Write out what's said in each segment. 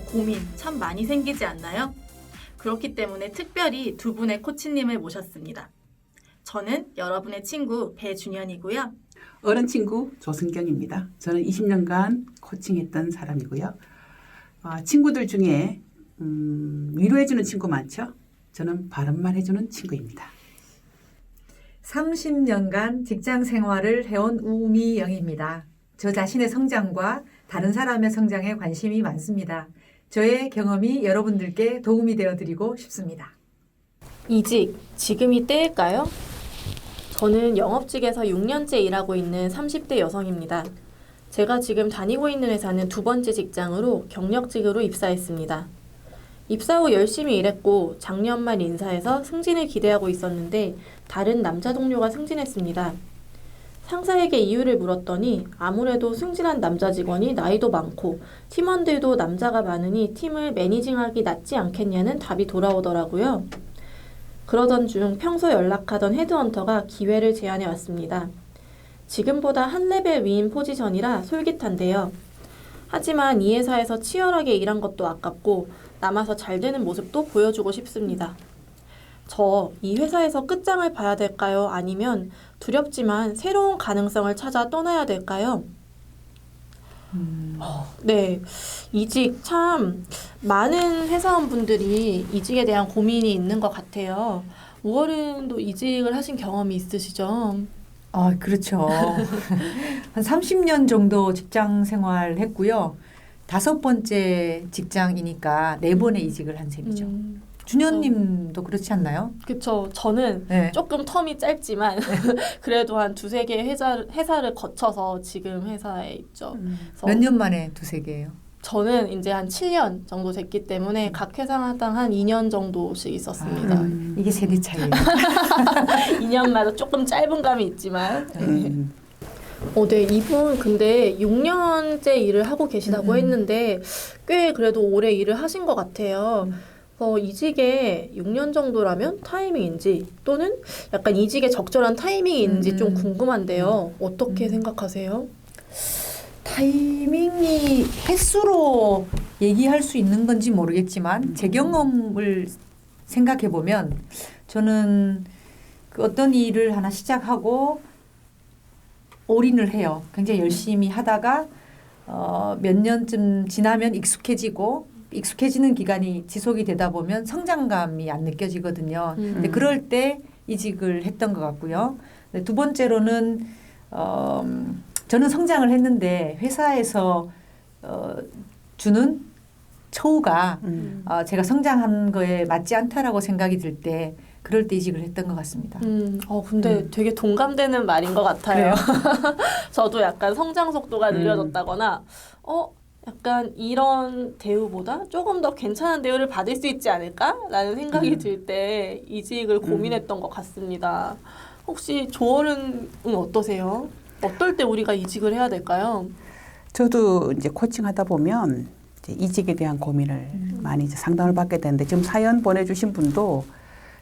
고민 참 많이 생기지 않나요? 그렇기 때문에 특별히 두 분의 코치님을 모셨습니다. 저는 여러분의 친구 배준현이고요. 어른 친구 조승경입니다. 저는 20년간 코칭했던 사람이고요. 어, 친구들 중에 음, 위로해주는 친구 많죠? 저는 바람만 해주는 친구입니다. 30년간 직장 생활을 해온 우미영입니다. 저 자신의 성장과 다른 사람의 성장에 관심이 많습니다. 저의 경험이 여러분들께 도움이 되어 드리고 싶습니다. 이직, 지금이 때일까요? 저는 영업직에서 6년째 일하고 있는 30대 여성입니다. 제가 지금 다니고 있는 회사는 두 번째 직장으로 경력직으로 입사했습니다. 입사 후 열심히 일했고 작년 말 인사해서 승진을 기대하고 있었는데 다른 남자 동료가 승진했습니다. 상사에게 이유를 물었더니 아무래도 승진한 남자 직원이 나이도 많고 팀원들도 남자가 많으니 팀을 매니징하기 낫지 않겠냐는 답이 돌아오더라고요. 그러던 중 평소 연락하던 헤드헌터가 기회를 제안해 왔습니다. 지금보다 한 레벨 위인 포지션이라 솔깃한데요. 하지만 이 회사에서 치열하게 일한 것도 아깝고 남아서 잘 되는 모습도 보여주고 싶습니다. 저 이 회사에서 끝장을 봐야 될까요? 아니면 두렵지만 새로운 가능성을 찾아 떠나야 될까요? 어, 네. 이직 참 많은 회사원분들이 이직에 대한 고민이 있는 것 같아요. 우월은도 이직을 하신 경험이 있으시죠? 아, 그렇죠. 한 30년 정도 직장 생활 했고요. 다섯 번째 직장이니까 네 번의 이직을 한 셈이죠. 음, 준현님도 그렇지 않나요? 그쵸. 저는 네. 조금 텀이 짧지만 그래도 한 두세 개 회사, 회사를 거쳐서 지금 회사에 있죠. 그래서 몇년 만에 두세 개예요. 저는 이제 한 7년 정도 됐기 때문에 각 회사마당 한 2년 정도씩 있었습니다. 음. 이게 세대 차이예요. 2년마다 조금 짧은 감이 있지만. 음, 어, 네, 이분 근데 6년째 일을 하고 계시다고 음. 했는데 꽤 그래도 오래 일을 하신 것 같아요. 음. 어, 이직에 6년 정도라면 타이밍인지 또는 약간 이직에 적절한 타이밍인지 음. 좀 궁금한데요. 어떻게 음. 생각하세요? 타이밍이 횟수로 얘기할 수 있는 건지 모르겠지만 제 경험을 생각해 보면 저는 그 어떤 일을 하나 시작하고 올인을 해요. 굉장히 열심히 하다가 어, 몇 년쯤 지나면 익숙해지고 익숙해지는 기간이 지속이 되다 보면 성장감이 안 느껴지거든요. 음. 근데 그럴 때 이직을 했던 것 같고요. 네, 두 번째로는 어, 음, 저는 성장을 했는데 회사에서 어, 주는 처우가 음. 어, 제가 성장한 거에 맞지 않다라고 생각이 들 때 그럴 때 이직을 했던 것 같습니다. 음, 어, 근데 음. 되게 동감되는 말인 것 같아요. 저도 약간 성장 속도가 음. 느려졌다거나, 어, 약간 이런 대우보다 조금 더 괜찮은 대우를 받을 수 있지 않을까라는 생각이 음. 들때 이직을 고민했던 것 같습니다. 혹시 조언은 어떠세요? 어떨 때 우리가 이직을 해야 될까요? 저도 이제 코칭하다 보면 이직에 대한 고민을 음. 많이 상담을 받게 되는데 지금 사연 보내주신 분도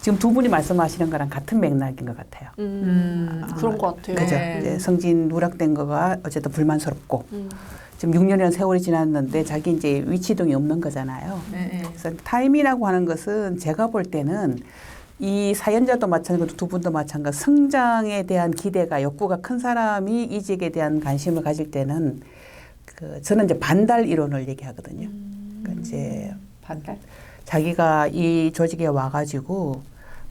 지금 두 분이 말씀하시는 거랑 같은 맥락인 것 같아요. 음, 음. 그런 것 같아요. 그죠? 네. 이제 성진 누락된 거가 어쨌든 불만스럽고 음, 지금 6년이라는 세월이 지났는데 자기 이제 위치동이 없는 거잖아요. 네, 네. 그래서 타임이라고 하는 것은 제가 볼 때는 이 사연자도 마찬가지고 두 분도 마찬가지 성장에 대한 기대가 욕구가 큰 사람이 이직에 대한 관심을 가질 때는 그 저는 이제 반달 이론을 얘기하거든요. 그러니까 이제 반달. 자기가 이 조직에 와가지고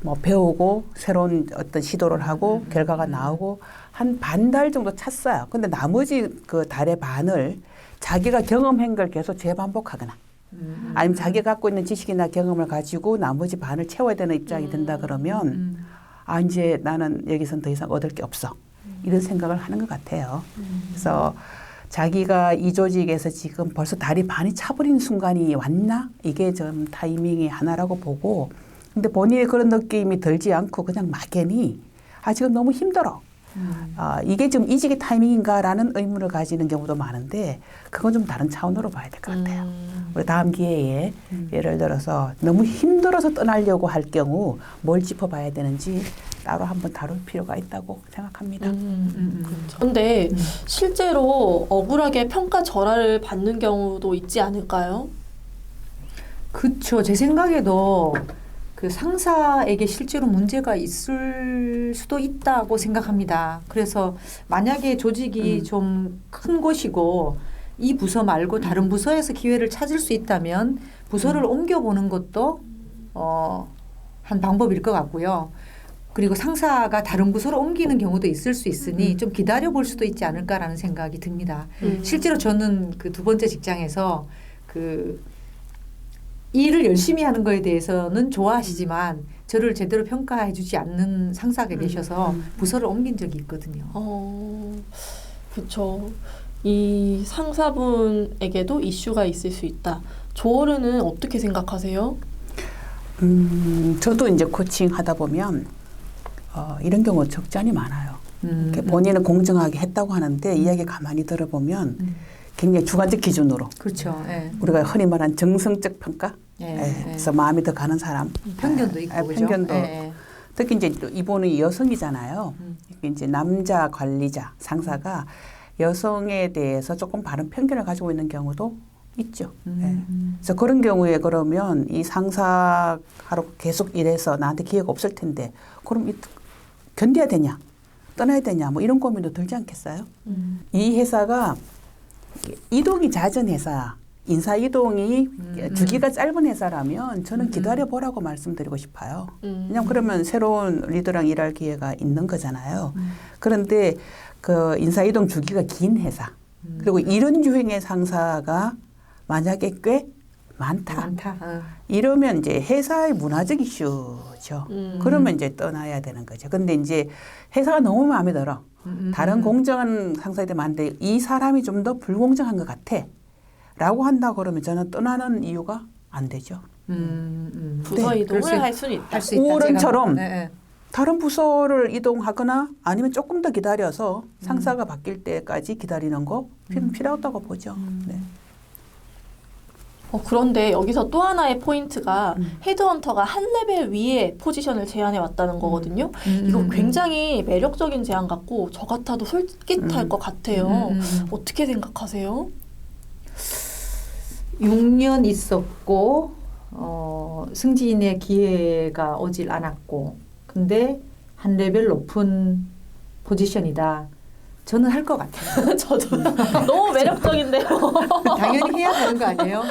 뭐 배우고 새로운 어떤 시도를 하고 결과가 나오고 한 반 달 정도 찼어요. 근데 나머지 그 달의 반을 자기가 경험한 걸 계속 재반복하거나 음. 아니면 자기가 갖고 있는 지식이나 경험을 가지고 나머지 반을 채워야 되는 입장이 된다 그러면 음. 아 이제 나는 여기선 더 이상 얻을 게 없어 이런 생각을 하는 것 같아요. 그래서 자기가 이 조직에서 지금 벌써 다리 반이 차버린 순간이 왔나 이게 좀 타이밍이 하나라고 보고 근데 본인이 그런 느낌이 들지 않고 그냥 막연히 아 지금 너무 힘들어. 음. 아, 이게 지금 이직의 타이밍인가라는 의문을 가지는 경우도 많은데 그건 좀 다른 차원으로 봐야 될 것 같아요. 음. 우리 다음 기회에 음. 예를 들어서 너무 힘들어서 떠나려고 할 경우 뭘 짚어봐야 되는지 따로 한번 다룰 필요가 있다고 생각합니다. 음. 음. 그렇죠. 근데 음. 실제로 억울하게 평가 절하를 받는 경우도 있지 않을까요? 그쵸. 제 생각에도 그 상사에게 실제로 문제가 있을 수도 있다고 생각합니다. 그래서 만약에 조직이 음. 좀큰 곳이고 이 부서 말고 다른 부서에서 기회를 찾을 수 있다면 부서를 옮겨보는 것도 어, 한 방법일 것 같고요. 그리고 상사가 다른 부서로 옮기는 경우도 있을 수 있으니 음. 좀 기다려 볼 수도 있지 않을까라는 생각이 듭니다. 음. 실제로 저는 그 두 번째 직장에서 그 일을 열심히 하는 거에 대해서는 좋아하시지만 저를 제대로 평가해 주지 않는 상사가 계셔서 음. 부서를 옮긴 적이 있거든요. 어, 그쵸. 이 상사분에게도 이슈가 있을 수 있다. 조어르는 어떻게 생각하세요? 음, 저도 이제 코칭 하다 보면 어, 이런 경우 적지 않이 많아요. 음, 본인은 공정하게 했다고 하는데 이야기 가만히 들어보면 음. 굉장히 주관적 기준으로 그렇죠. 예. 우리가 흔히 말하는 정성적 평가 예, 예, 예. 그래서 마음이 더 가는 사람 편견도 예, 있고 예, 그죠? 편견도 예, 예. 특히 이제 또 이분은 여성이잖아요. 음. 이제 남자 관리자 상사가 여성에 대해서 조금 바른 편견을 가지고 있는 경우도 있죠. 예. 음. 그래서 그런 경우에 그러면 이 상사하고 계속 일해서 나한테 기회가 없을 텐데 그럼 이, 견뎌야 되냐 떠나야 되냐 뭐 이런 고민도 들지 않겠어요? 음. 이 회사가 이동이 잦은 회사 인사 이동이 음. 주기가 짧은 회사라면 저는 음. 기다려 보라고 말씀드리고 싶어요. 음. 왜냐면 그러면 새로운 리더랑 일할 기회가 있는 거잖아요. 음. 그런데 그 인사 이동 주기가 긴 회사 음. 그리고 이런 유행의 상사가 만약에 꽤 많다. 많다. 어. 이러면 이제 회사의 문화적 이슈죠. 음. 그러면 이제 떠나야 되는 거죠. 근데 이제 회사가 너무 마음에 들어. 음, 음, 다른 음. 공정한 상사들이 많은데 이 사람이 좀 더 불공정한 것 같아. 라고 한다 그러면 저는 떠나는 이유가 안 되죠. 음, 음. 부서 네, 이동을 할 수는 있다. 할수. 오른처럼 예, 예. 다른 부서를 이동하거나 아니면 조금 더 기다려서 음. 상사가 바뀔 때까지 기다리는 거 필- 필요하다고 보죠. 음. 네. 어, 그런데 여기서 또 하나의 포인트가 음. 헤드헌터가 한 레벨 위에 포지션을 제안해 왔다는 거거든요. 음, 이거 음, 굉장히 매력적인 제안 같고 저 같아도 솔깃할 음. 것 같아요. 음, 음, 음. 어떻게 생각하세요? 6년 있었고 어, 승진의 기회가 오질 않았고 근데 한 레벨 높은 포지션이다. 저는 할 것 같아요. 저도 너무 매력적인데요. 당연히 해야 되는 거 아니에요?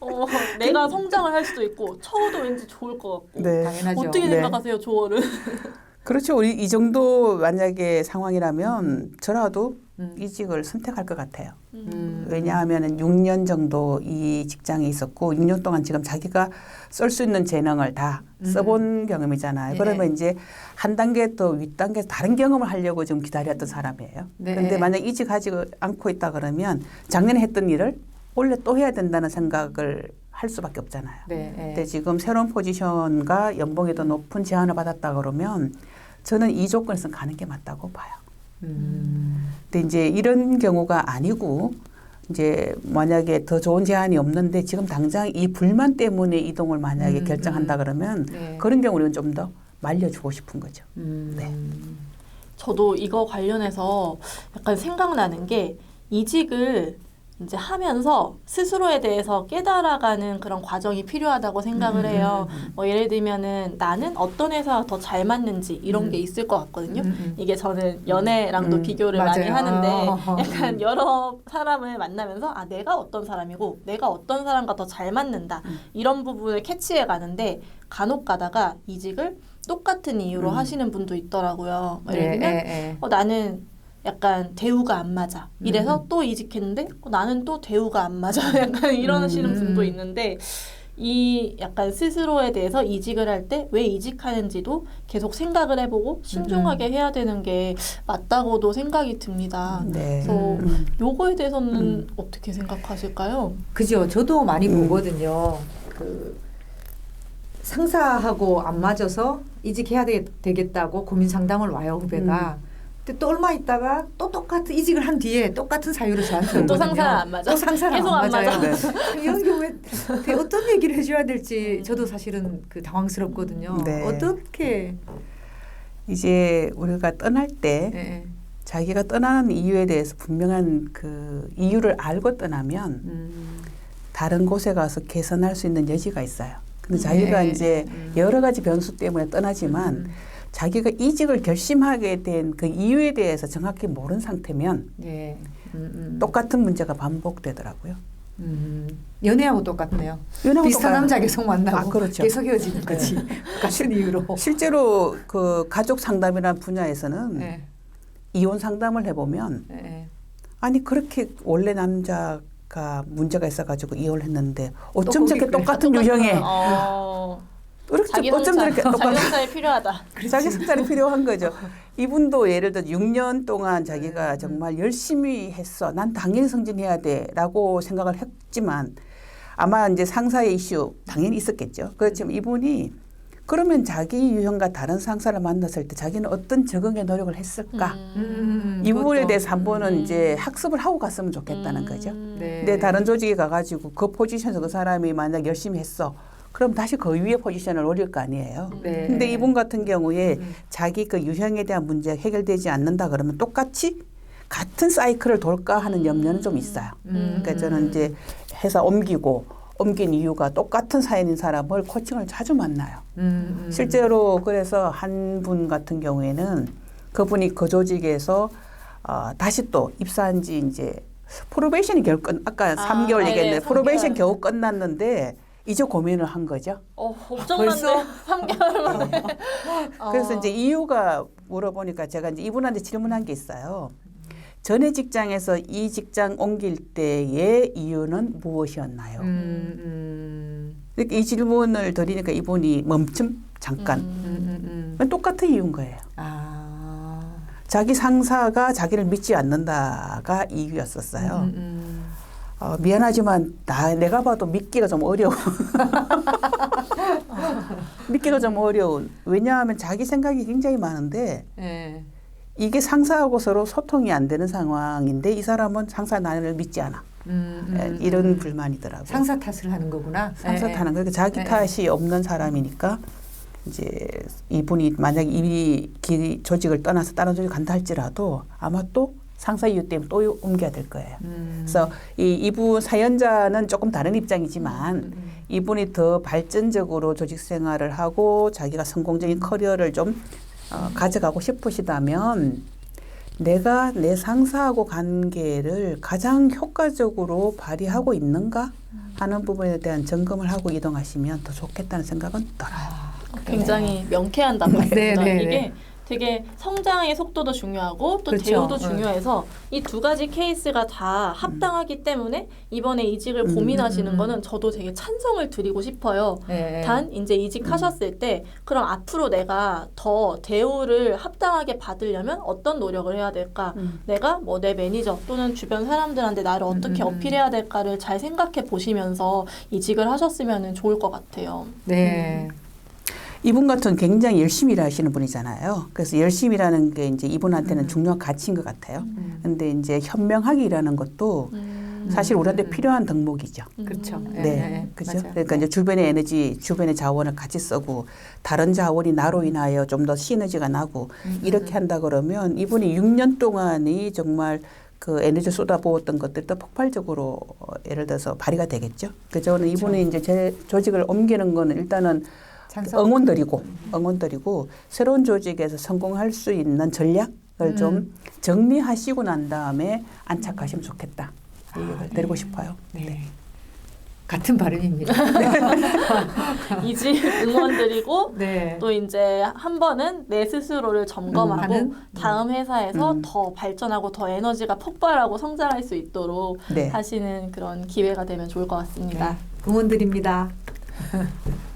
어, 내가 성장을 할 수도 있고 처우도 왠지 좋을 것 같고. 네. 당연하죠. 어떻게 네. 생각하세요, 조어를? 그렇죠. 우리 이 정도 만약에 상황이라면 저라도 음. 이직을 선택할 것 같아요. 음. 왜냐하면 6년 정도 이 직장에 있었고 6년 동안 지금 자기가 쓸 수 있는 재능을 다 음. 써본 경험이잖아요. 네. 그러면 이제 한 단계 또 윗단계 다른 경험을 하려고 좀 기다렸던 사람이에요. 네. 그런데 만약 이직하지 않고 있다 그러면 작년에 했던 일을 올해 또 해야 된다는 생각을 할 수밖에 없잖아요. 네. 근데 지금 새로운 포지션과 연봉이 더 높은 제안을 받았다 그러면 저는 이 조건에서 가는 게 맞다고 봐요. 음. 근데 이제 이런 경우가 아니고 이제 만약에 더 좋은 제안이 없는데 지금 당장 이 불만 때문에 이동을 만약에 음, 결정한다 음. 그러면 네. 그런 경우는 좀 더 말려주고 싶은 거죠. 음. 네. 저도 이거 관련해서 약간 생각나는 게 이직을 이제 하면서 스스로에 대해서 깨달아가는 그런 과정이 필요하다고 생각을 음, 해요. 음, 음. 뭐 예를 들면은 나는 어떤 회사가 더 잘 맞는지 이런 음. 게 있을 것 같거든요. 음, 음. 이게 저는 연애랑도 음, 비교를 많이 맞아요. 하는데 어, 약간 음. 여러 사람을 만나면서 아 내가 어떤 사람이고 내가 어떤 사람과 더 잘 맞는다 음. 이런 부분을 캐치해 가는데 간혹 가다가 이직을 똑같은 이유로 음. 하시는 분도 있더라고요. 뭐 예를 네, 들면 네, 네. 어, 나는 약간 대우가 안 맞아. 이래서 음. 또 이직했는데 어, 나는 또 대우가 안 맞아. 약간 이러시는 음. 분도 있는데 이 약간 스스로에 대해서 이직을 할 때 왜 이직하는지도 계속 생각을 해보고 신중하게 해야 되는 게 맞다고도 생각이 듭니다. 네. 그래서 음. 요거에 대해서는 음. 어떻게 생각하실까요? 그죠. 저도 많이 음. 보거든요. 그 상사하고 안 맞아서 이직해야 되, 되겠다고 고민 상담을 와요 후배가. 음. 근데 또 얼마 있다가 또 똑같은 이직을 한 뒤에 똑같은 사유로 저한테 또. 상사랑 안 맞아. 또 상사랑 계속 안 안 맞아요. 맞아. 이런 경우에 어떤 얘기를 해줘야 될지 저도 사실은 그 당황스럽거든요. 네. 어떻게? 이제 우리가 떠날 때 예, 예. 자기가 떠나는 이유에 대해서 분명한 그 이유를 알고 떠나면 음, 다른 곳에 가서 개선할 수 있는 여지가 있어요. 근데 음. 자기가 네. 이제 음. 여러 가지 변수 때문에 떠나지만 음. 자기가 이직을 결심하게 된 그 이유에 대해서 정확히 모르는 상태면 네. 음, 음. 똑같은 문제가 반복되더라고요. 음. 연애하고 똑같네요. 연하고 비슷한. 남자 계속 만나고 아, 그렇죠. 계속 헤어지는 거지. 같은 이유로. 실제로 그 가족 상담이라는 분야에서는 네. 이혼 상담을 해보면 네. 아니 그렇게 원래 남자가 문제가 있어가지고 이혼을 했는데 어쩜 또 저렇게. 똑같은 유형에 어, 어떻게 자기 어쩜 성찰, 저렇게 자기 똑같은 성찰이 필요하다. 자기 성찰이 필요한 거죠. 이분도 예를 들어 6년 동안 음, 자기가 정말 열심히 했어. 난 당연히 승진해야 돼라고 생각을 했지만 아마 이제 상사의 이슈 당연히 있었겠죠. 그렇지만 이분이 그러면 자기 유형과 다른 상사를 만났을 때 자기는 어떤 적응의 노력을 했을까? 음, 이 부분에 그것도. 대해서 한 번은 음. 이제 학습을 하고 갔으면 좋겠다는 거죠. 네. 근데 다른 조직에 가가지고 그 포지션에서 그 사람이 만약 열심히 했어. 그럼 다시 그 위에 포지션을 올릴 거 아니에요. 네. 근데 이분 같은 경우에 음. 자기 그 유형에 대한 문제가 해결되지 않는다 그러면 똑같이 같은 사이클을 돌까 하는 염려는 좀 있어요. 음. 그러니까 저는 이제 회사 옮기고 옮긴 이유가 똑같은 사연인 사람을 코칭을 자주 만나요. 음, 음. 실제로 그래서 한 분 같은 경우에는 그분이 그 조직에서 어, 다시 또 입사한 지 이제 프로베이션이 겨우 끝 아까 아, 삼 3개월 네, 얘기했는데 삼 프로베이션 개월. 겨우 끝났는데 이제 고민을 한 거죠. 어, 엄청난데 벌써? 3개월 만에. 어. 그래서 이제 이유가 물어보니까 제가 이제 이분한테 질문한 게 있어요. 전에 직장에서 이 직장 옮길 때의 이유는 무엇이었나요? 음, 음. 이렇게 이 질문을 드리니까 이분이 멈춤 잠깐 음, 음, 음. 똑같은 이유인 거예요. 아. 자기 상사가 자기를 믿지 않는다가 이유였었어요. 음, 음. 어, 미안하지만 나 내가 봐도 믿기가 좀 어려운. 믿기가 좀 어려운. 왜냐하면 자기 생각이 굉장히 많은데 네. 이게 상사하고 서로 소통이 안 되는 상황인데 이 사람은 상사 나를 믿지 않아. 음, 음, 에, 음. 이런 불만이더라고요. 상사 탓을 하는 거구나. 상사 네. 타는 그러니까 자기 네. 탓이 없는 사람이니까 이제 이분이 만약 이 기- 조직을 떠나서 다른 조직 간다 할지라도 아마 또 상사 이유 때문에 또 옮겨야 될 거예요. 음. 그래서 이 이분 사연자는 조금 다른 입장이지만 음, 이분이 더 발전적으로 조직 생활을 하고 자기가 성공적인 커리어를 좀 어, 가져가고 싶으시다면 내가 내 상사하고 관계를 가장 효과적으로 발휘하고 있는가 하는 부분에 대한 점검을 하고 이동하시면 더 좋겠다는 생각은 들어요. 아, 굉장히 명쾌한 답변입니다. 네, 네, 네. 이게 되게 성장의 속도도 중요하고 또 그렇죠. 대우도 네. 중요해서 이 두 가지 케이스가 다 합당하기 때문에 이번에 이직을 음, 고민하시는 음, 음. 거는 저도 되게 찬성을 드리고 싶어요. 네. 단 이제 이직하셨을 때 그럼 앞으로 내가 더 대우를 합당하게 받으려면 어떤 노력을 해야 될까? 음. 내가 뭐 내 매니저 또는 주변 사람들한테 나를 어떻게 음, 음, 음. 어필해야 될까를 잘 생각해 보시면서 이직을 하셨으면 좋을 것 같아요. 네. 이분 같은 굉장히 열심히 일하시는 분이잖아요. 그래서 열심히 일하는 게 이제 이분한테는 음. 중요한 가치인 것 같아요. 음. 근데 이제 현명하게 일하는 것도 음. 사실 우리한테 음. 필요한 덕목이죠. 그렇죠. 음. 네. 네, 그죠. 맞아요. 그러니까 이제 주변의 에너지, 주변의 자원을 같이 쓰고 다른 자원이 나로 인하여 좀 더 시너지가 나고 음, 이렇게 한다 그러면 이분이 6년 동안이 정말 그 에너지 쏟아부었던 것들이 또 폭발적으로 어, 예를 들어서 발휘가 되겠죠. 그 저는 이분이 이제 제 조직을 옮기는 거는 일단은. 응원드리고 응원드리고 새로운 조직에서 성공할 수 있는 전략을 음. 좀 정리하시고 난 다음에 안착하시면 좋겠다. 아, 네. 드리고 싶어요. 네. 같은 발언입니다. 이직 응원드리고 네. 또 이제 한 번은 내 스스로를 점검하고 음? 다음 회사에서 음. 더 발전하고 더 에너지가 폭발하고 성장할 수 있도록 네. 하시는 그런 기회가 되면 좋을 것 같습니다. 네. 응원드립니다.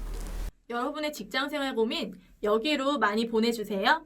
여러분의 직장 생활 고민 여기로 많이 보내주세요.